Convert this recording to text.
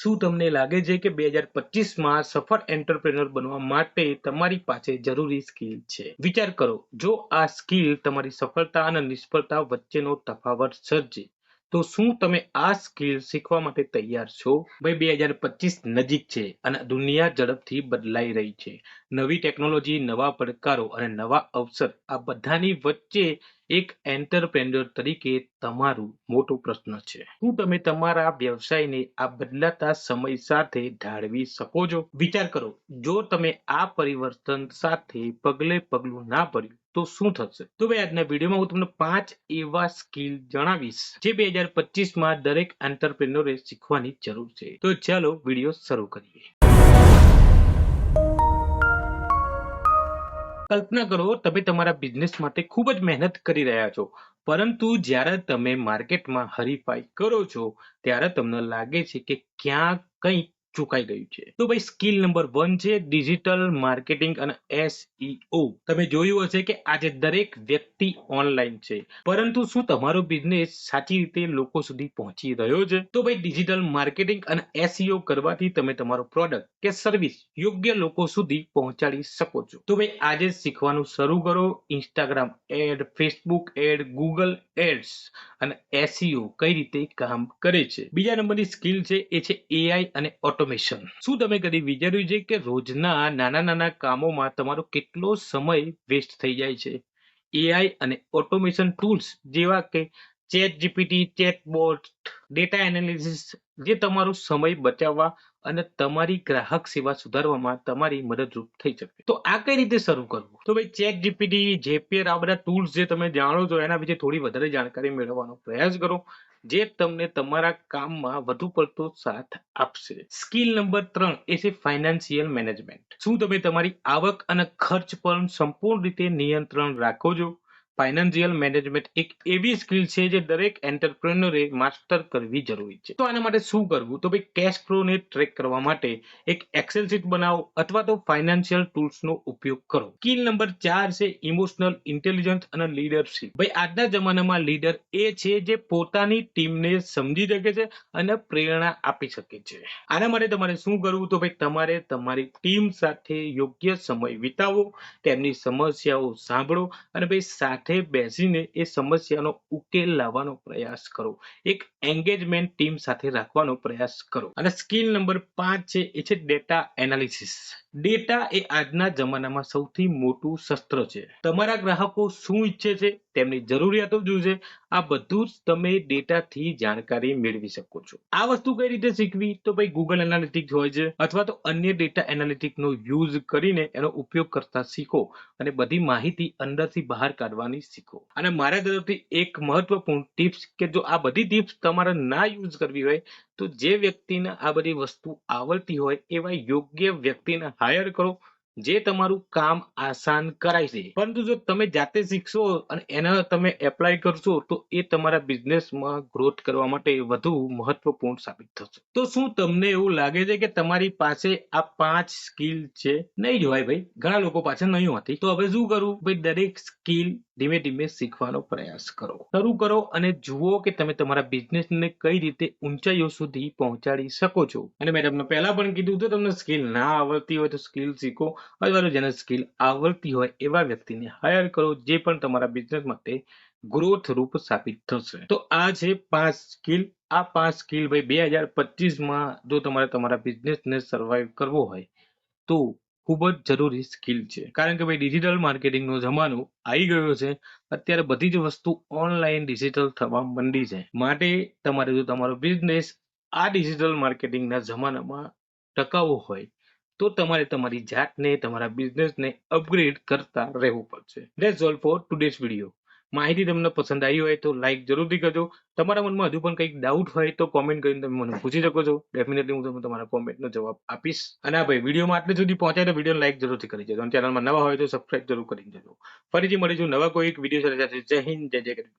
શું તમને લાગે છે કે બે હજાર પચીસમાં સફળ એન્ટરપ્રેનર બનવા માટે તમારી પાસે જરૂરી સ્કિલ છે? વિચાર કરો, જો આ સ્કિલ તમારી સફળતા અને નિષ્ફળતા વચ્ચેનો તફાવત સર્જે તો શું તમે આ સ્કિલ શીખવા માટે તૈયાર છો? ભાઈ, બે હજાર પચીસ નજીક છે અને દુનિયા ઝડપથી બદલાઈ રહી છે. નવી ટેકનોલોજી, નવા પડકારો અને નવા અવસર, આ બધાની વચ્ચે એક એન્ટરપ્રેન્યોર તરીકે તમારું મોટો પ્રશ્ન છે. શું તમે તમારા વ્યવસાયને આ બદલાતા સમય સાથે ઢાળવી શકો છો? વિચાર કરો, જો તમે આ પરિવર્તન સાથે પગલે પગલું ના ભર્યું તો શું થશે? તો ભાઈ આજના વિડીયોમાં હું તમને પાંચ એવા સ્કિલ જણાવીશ, જે બે હજાર પચીસમાં દરેક એન્ટરપ્રેન્યોરે શીખવાની જરૂર છે. તો ચાલો વીડિયો શરૂ કરીએ. કલ્પના કરો, તમે તમારા બિઝનેસ માટે ખૂબ જ મહેનત કરી રહ્યા છો, પરંતુ જ્યારે તમે માર્કેટમાં હરીફાઈ કરો છો, ત્યારે તમને લાગે છે કે ક્યાં કંઈક ચૂકાઈ ગયું છે. તો ભાઈ સ્કિલ નંબર વન છે ડિજિટલ માર્કેટિંગ અને એસઈઓ તમે જોયું હશે કે આજે દરેક વ્યક્તિ ઓનલાઈન છે. પરંતુ શું તમારો બિઝનેસ સાચી રીતે લોકો સુધી પહોંચી રહ્યો છે? તો ભાઈ ડિજિટલ માર્કેટિંગ અને એસઈઓ કરવાથી તમે તમારો પ્રોડક્ટ કે સર્વિસ યોગ્ય લોકો સુધી પહોંચાડી શકો છો. તો ભાઈ આજે શીખવાનું શરૂ કરો Instagram ad, Facebook ad, Google ads અને એસઈઓ કઈ રીતે કામ કરે છે. બીજા નંબરની સ્કિલ છે એ છે એઆઈ અને ઓટોમેશન શું તમે કદી વિચાર્યું છે કે રોજના નાના નાના કામોમાં તમારો કેટલો સમય વેસ્ટ થઈ જાય છે? એઆઈ અને ઓટોમેશન ટૂલ્સ જેવા કે chat GPT chatbot data analysis જે તમારો સમય બચાવવા અને તમારી ગ્રાહક સેવા સુધારવામાં તમારી મદદરૂપ થઈ શકે. તો આ કઈ રીતે શરૂ કરવું? તો ભાઈ ચેક જીપીટી જેપીઆર આ બધા ટૂલ્સ જે તમે જાણો છો, એના વિશે થોડી વધારે જાણકારી મેળવવાનો પ્રયાસ કરો, જે તમને તમારા કામમાં વધુ પડતો સાથ આપશે. સ્કિલ નંબર ત્રણ એ છે ફાઇનાન્સિયલ મેનેજમેન્ટ શું તમે તમારી આવક અને ખર્ચ પર સંપૂર્ણ રીતે નિયંત્રણ રાખો છો? ફાઇનાન્શિયલ મેનેજમેન્ટ એક એવી સ્કિલ છે જે દરેક એન્ટરપ્રેનરે માસ્ટર કરવી જરૂરી છે. તો આના માટે શું કરવું? તો ભાઈ કેશ ફ્લોને ટ્રેક કરવા માટે એક એક્સેલ શીટ બનાવો અથવા તો ફાઇનાન્શિયલ ટૂલ્સનો ઉપયોગ કરો. સ્કિલ નંબર ચાર છે ઇમોશનલ ઇન્ટેલિજન્સ અને લીડરશીપ ભાઈ આજના જમાનામાં લીડર એ છે જે પોતાની ટીમને સમજી શકે છે અને પ્રેરણા આપી શકે છે. આના માટે તમારે શું કરવું? તો ભાઈ તમારે તમારી ટીમ સાથે યોગ્ય સમય વિતાવો, તેમની સમસ્યાઓ સાંભળો અને ભાઈ સાથે સાથે બેસીને એ સમસ્યાનો ઉકેલ લાવવાનો પ્રયાસ કરો. એક એન્ગેજમેન્ટ ટીમ સાથે રાખવાનો પ્રયાસ કરો. અને સ્કિલ નંબર પાંચ છે, એ છે ડેટા એનાલિસિસ ડેટા એ આજના જમાનામાં સૌથી મોટું શસ્ત્ર છે. તમારા ગ્રાહકો શું ઈચ્છે છે તેમની જરૂરિયાતો શું આ બધું જ તમે ડેટાથી જાણકારી મેળવી શકો છો. આ વસ્તુ કઈ રીતે શીખવી? તો ભાઈ ગૂગલ એનાલિટિક્સ હોય છે અથવા તો અન્ય ડેટા એનાલિટિક્સનો યુઝ કરીને એનો ઉપયોગ કરતા શીખો અને બધી માહિતી અંદરથી બહાર કાઢવાની શીખો. અને મારા તરફથી એક મહત્વપૂર્ણ ટિપ્સ કે જો આ બધી ટિપ્સ તમારે ના યુઝ કરવી હોય તો જે વ્યક્તિને આ બધી વસ્તુ આવડતી હોય, એવા યોગ્ય વ્યક્તિને હાયર કરો, જે તમારું કામ આસાન કરાય છે. પરંતુ જો તમે જાતે શીખશો અને એના તમે એપ્લાય કરશો, તો એ તમારા બિઝનેસમાં ગ્રોથ કરવા માટે વધુ મહત્વપૂર્ણ સાબિત થશે. તો શું તમને એવું લાગે છે કે તમારી પાસે આ પાંચ સ્કિલ છે? નહીં જોવાય ભાઈ, ઘણા લોકો પાસે નહીં હોતી. તો હવે શું કરવું ભાઈ, દરેક સ્કિલ ધીમે ધીમે શીખવાનો પ્રયાસ કરો. શરૂ કરો અને જુઓ કે તમે તમારા બિઝનેસને કઈ રીતે ઊંચાઈઓ સુધી પહોંચાડી શકો છો. અને મેં તમને પહેલા પણ કીધું તો તમને સ્કિલ ના આવડતી હોય તો સ્કિલ શીખો, અથવા જેને સ્કિલ આવડતી હોય એવા વ્યક્તિને હાયર કરો, જે પણ તમારા બિઝનેસ માટે ગ્રોથ રૂપ સાબિત થશે. તો આ છે પાંચ સ્કિલ. આ પાંચ સ્કિલ ભાઈ બે હજાર પચીસમાં જો તમારે તમારા બિઝનેસને સર્વાઈવ કરવો હોય, તો ખૂબ જ જરૂરી સ્કિલ છે. કારણ કે ભાઈ ડિજિટલ માર્કેટિંગનો જમાનો આવી ગયો છે. અત્યારે બધી જ વસ્તુ ઓનલાઈન ડિજિટલ થવા માંડી છે. માટે તમારે જો તમારો બિઝનેસ આ ડિજિટલ માર્કેટિંગના જમાનામાં ટકાવવો હોય, તો તમારે તમારી જાતને, તમારા બિઝનેસને અપગ્રેડ કરતા રહેવું પડશે. That's all for today's video માહિતી તમને પસંદ આવી હોય તો લાઈક જરૂરથી કરજો. તમારા મનમાં હજુ પણ કંઈક ડાઉટ હોય તો કોમેન્ટ કરીને તમે મને પૂછી શકો છો. ડેફિનેટલી હું તમને તમારા કોમેન્ટનો જવાબ આપીશ. અને આ ભાઈ વિડીયોમાં આટલે સુધી પહોંચાય તો વીડિયો લાઈક જરૂરથી કરી દેજો. અને ચેનલમાં નવા હોય તો સબસ્ક્રાઇબ જરૂર કરી દેજો. ફરીથી મળીશું નવા કોઈ એક વીડિયો સાથે. જય હિન્દ, જય જય ગરીબ